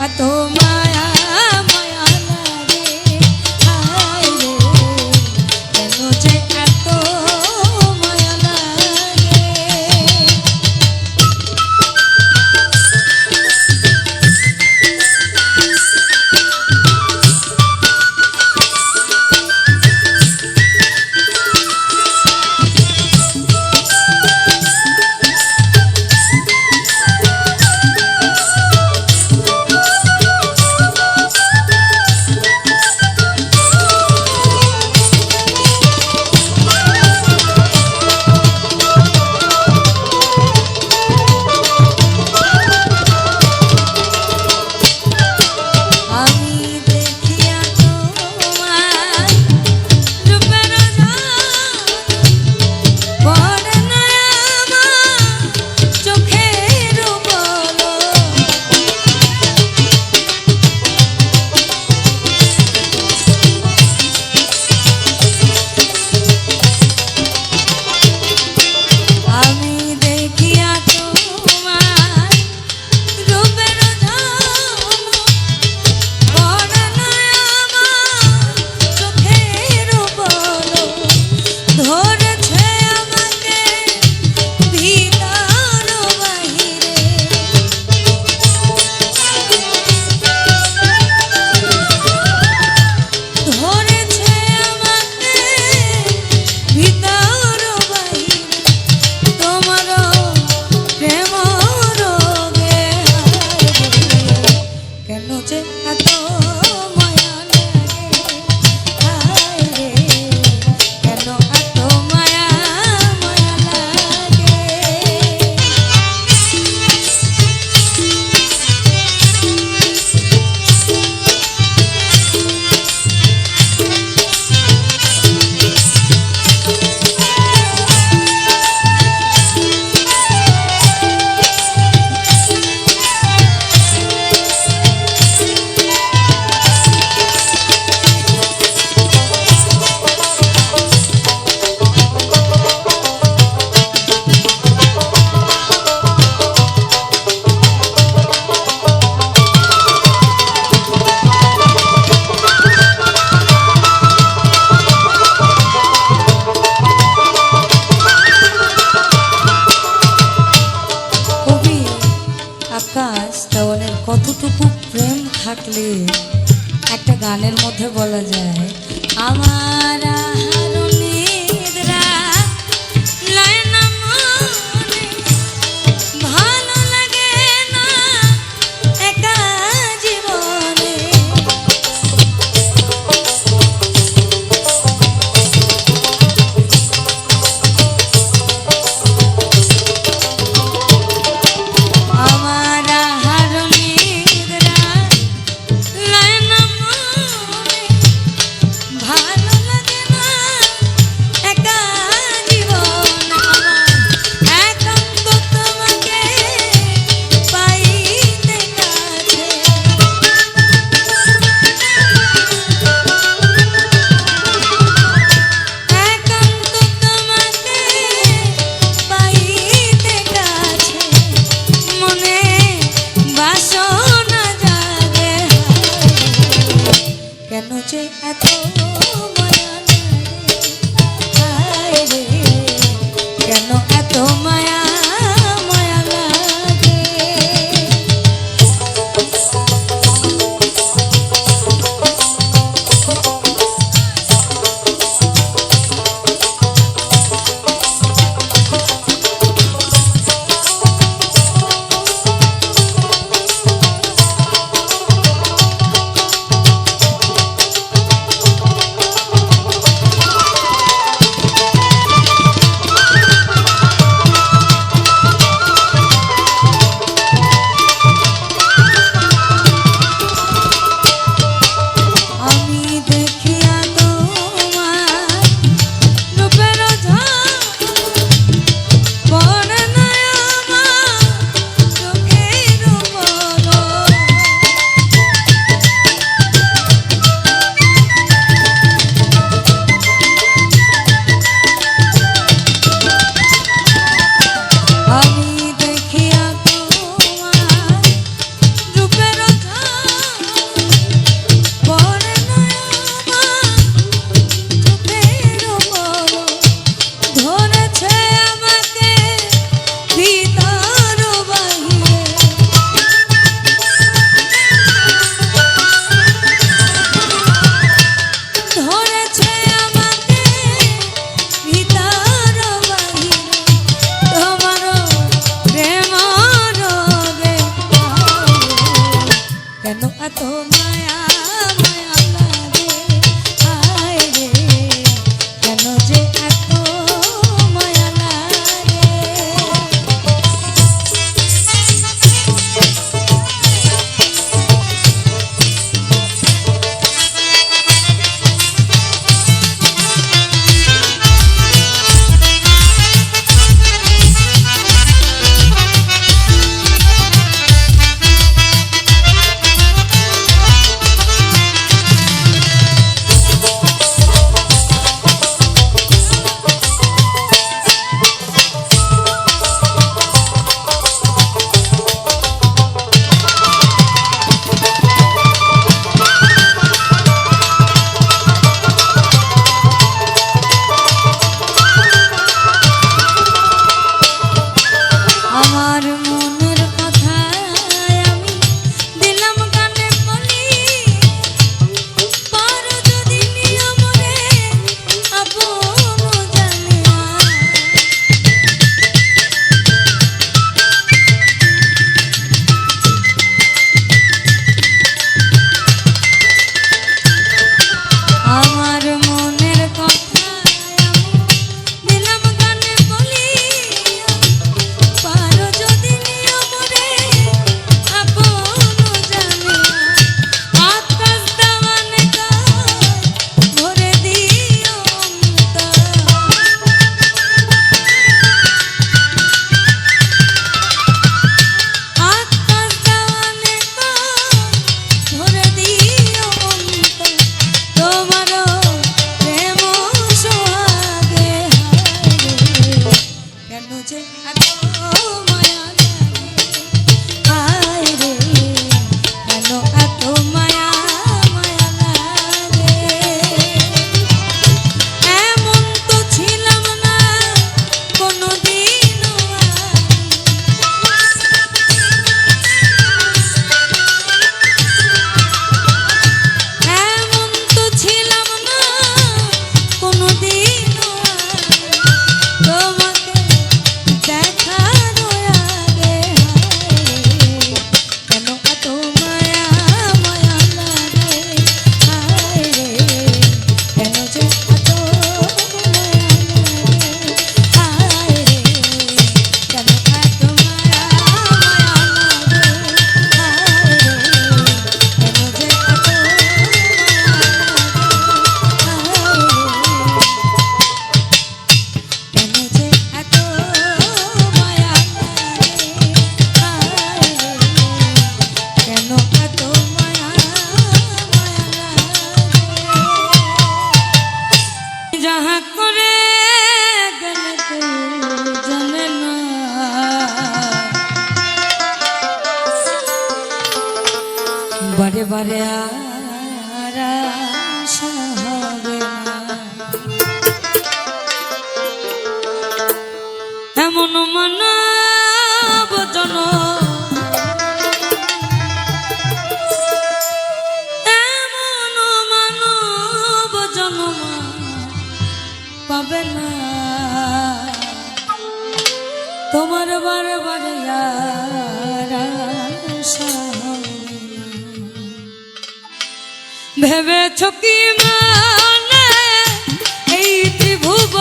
a tomar. আবার আশা হবে এমন মানব জনক পাবে না। তোমার বারে বারে ভেবেছ কি মানে এই ত্রিভুব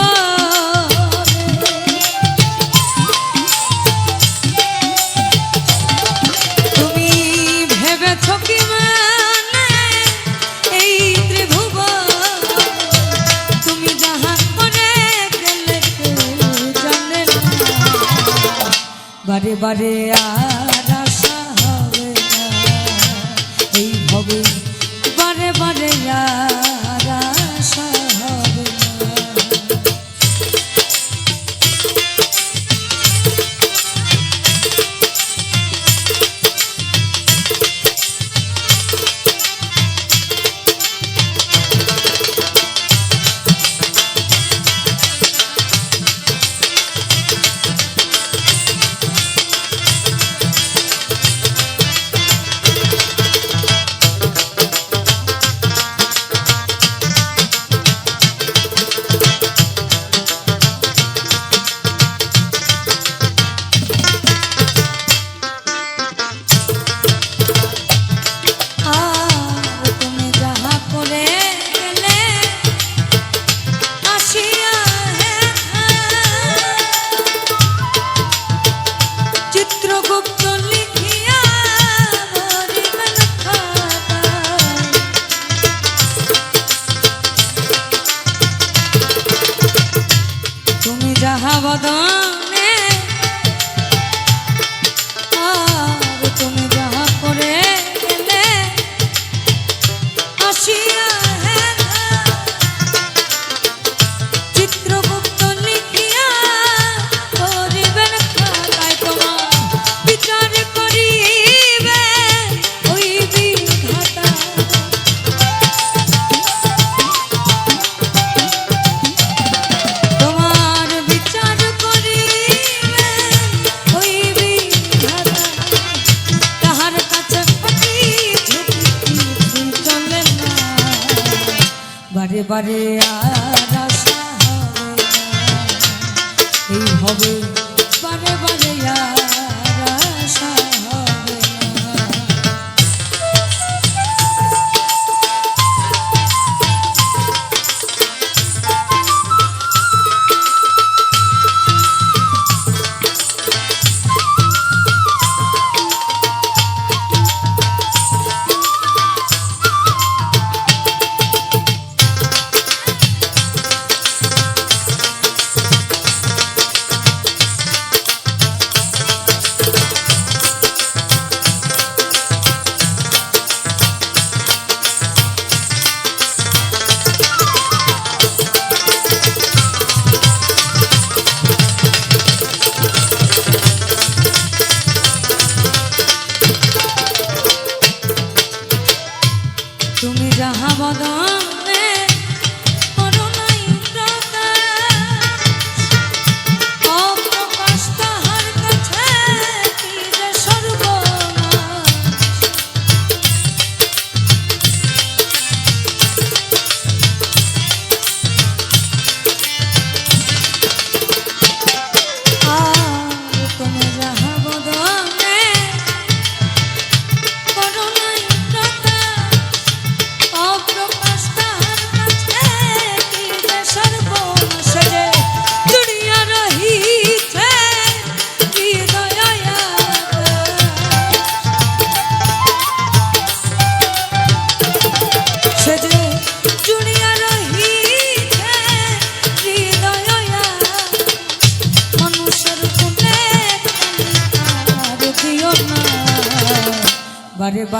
তুমি ভেবেছ কি মানে এই ত্রিভুব তুমি যাহা করে গেলে জানে বারে বারে আর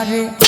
body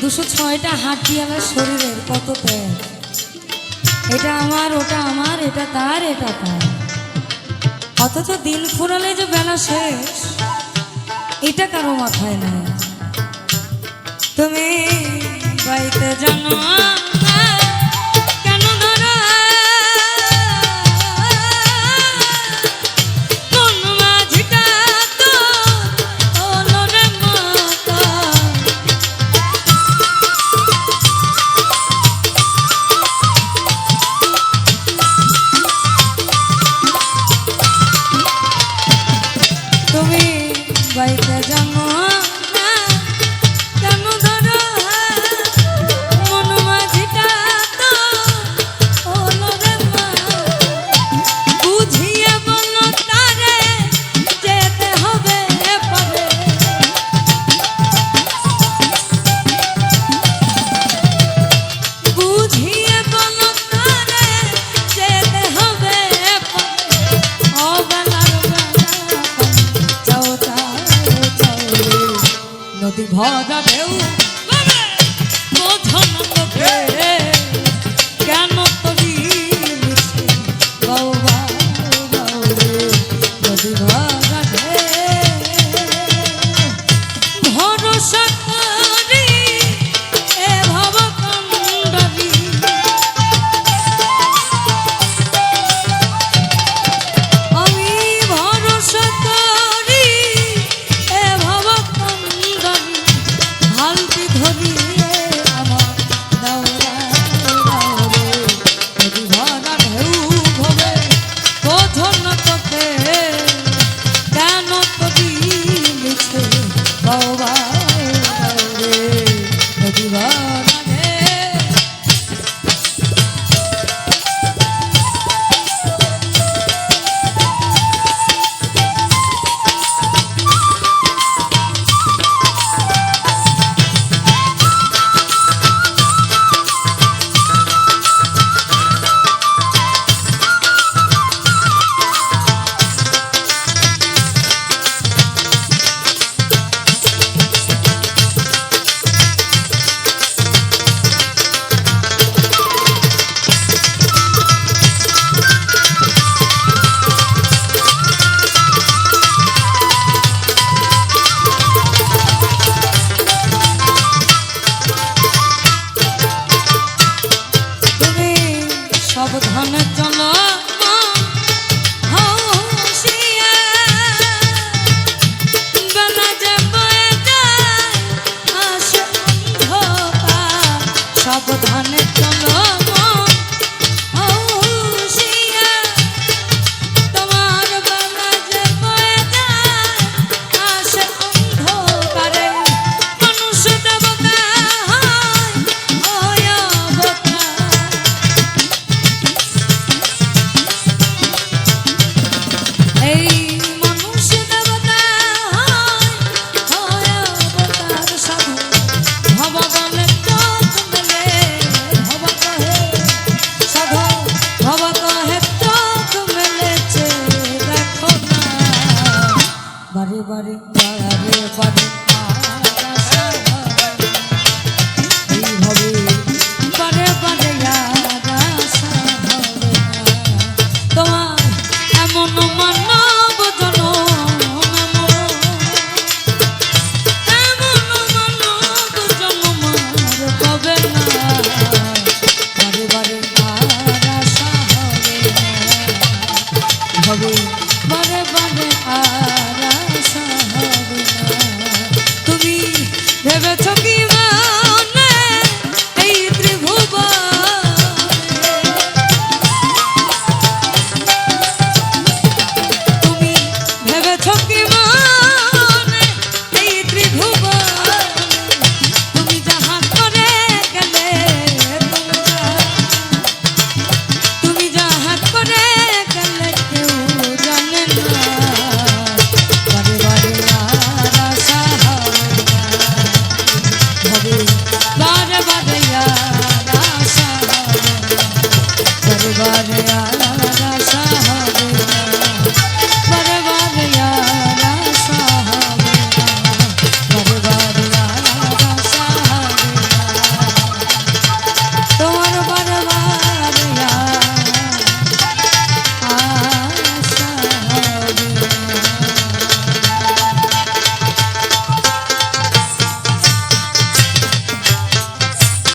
দুশো ছয়টা হাঁটি আমার শরীরের কত ত্যাগ এটা আমার, ওটা আমার, এটা তার এটা তার। অথচ দিন ফুরালে যে বেলা শেষ, এটা কারও মাথায় না তুমি বাইতে জানো তুমি বাইতে জানো